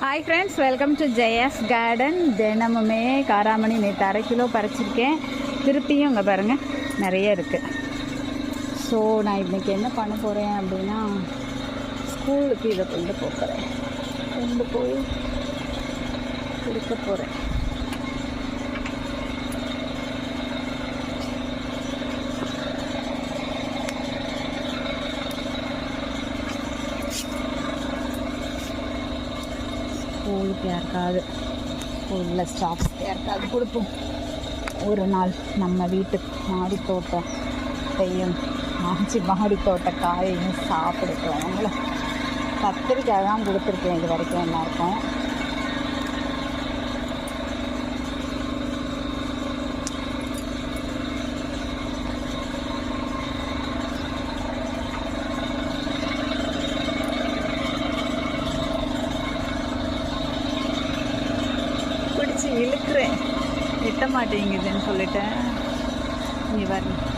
Hi friends welcome to Jaya's garden தினமுமே காராமணி நேற்று அரை கிலோ பறிச்சிருக்கேன். திருப்பியும் இங்கே பாருங்கள் நிறைய இருக்குது ஸோ நான் இன்றைக்கி என்ன பண்ண போகிறேன் அப்படின்னா ஸ்கூலுக்கு இதை கொண்டு போகிறேன் கொண்டு போய் கொடுக்க போகிறேன் ஸ்கூலுக்கு யாருக்காது ஸ்கூலில் ஸ்டாஃப்ஸ் யாருக்காது கொடுப்போம். ஒரு நாள் நம்ம வீட்டு மாடி தோட்டத்தையும் ஆச்சி மாடி தோட்ட காயையும் சாப்பிடுட்டோம் அவங்கள கத்திரிக்காய் தான் கொடுத்துருக்கேன். இது வரைக்கும் எல்லாருக்கும் பிடிச்சி இழுக்கிறேன். எட்ட மாட்டேங்குதுன்னு சொல்லிட்டேன். நீ வரணும்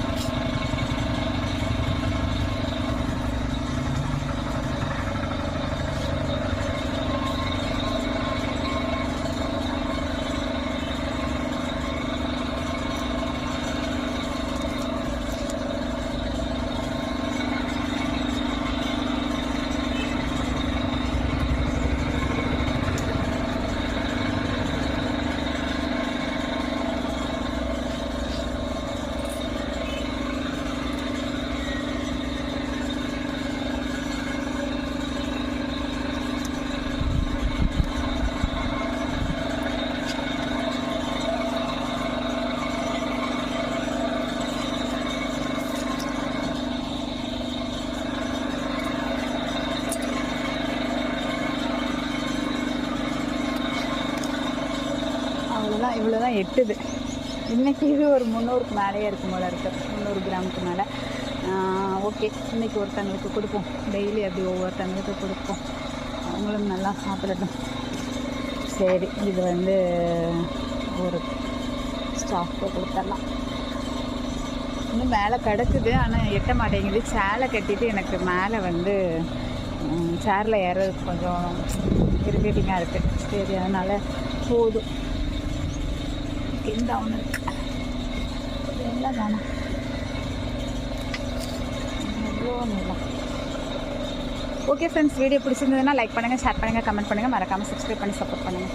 அவ்வளோதான் இவ்வளோ தான் எட்டுது. இன்னைக்கு இது ஒரு முந்நூறுக்கு மேலேயே இருக்கும் போல இருக்குது முந்நூறு கிராமுக்கு மேலே. ஓகே. இன்னைக்கு ஒருத்தங்களுக்கு கொடுப்போம். டெய்லி அப்படி ஒவ்வொருத்தங்களுக்கு கொடுப்போம். அவங்களும் நல்லா சாப்பிடட்டும். சரி இது வந்து ஒரு ஸ்டாஃப்க்கு கொடுத்துடலாம். இன்னும் மேலே கிடக்குது ஆனால் எட்ட மாட்டேங்குது. சேலை கட்டிட்டு எனக்கு மேலே வந்து சேரில் ஏறதுக்கு கொஞ்சம் இரிட்டேட்டிங்காக இருக்குது சரி அதனால் போதும். இந்த ஒன்று இருக்கு எல்லாம் தானே எவ்வளோ ஓகே ஃப்ரெண்ட்ஸ் வீடியோ பிடிச்சிருந்ததுன்னா லைக் பண்ணுங்கள் ஷேர் பண்ணுங்கள் கமெண்ட் பண்ணுங்கள் மறக்காமல் சப்ஸ்கிரைப் பண்ணி சப்போர்ட் பண்ணுங்கள்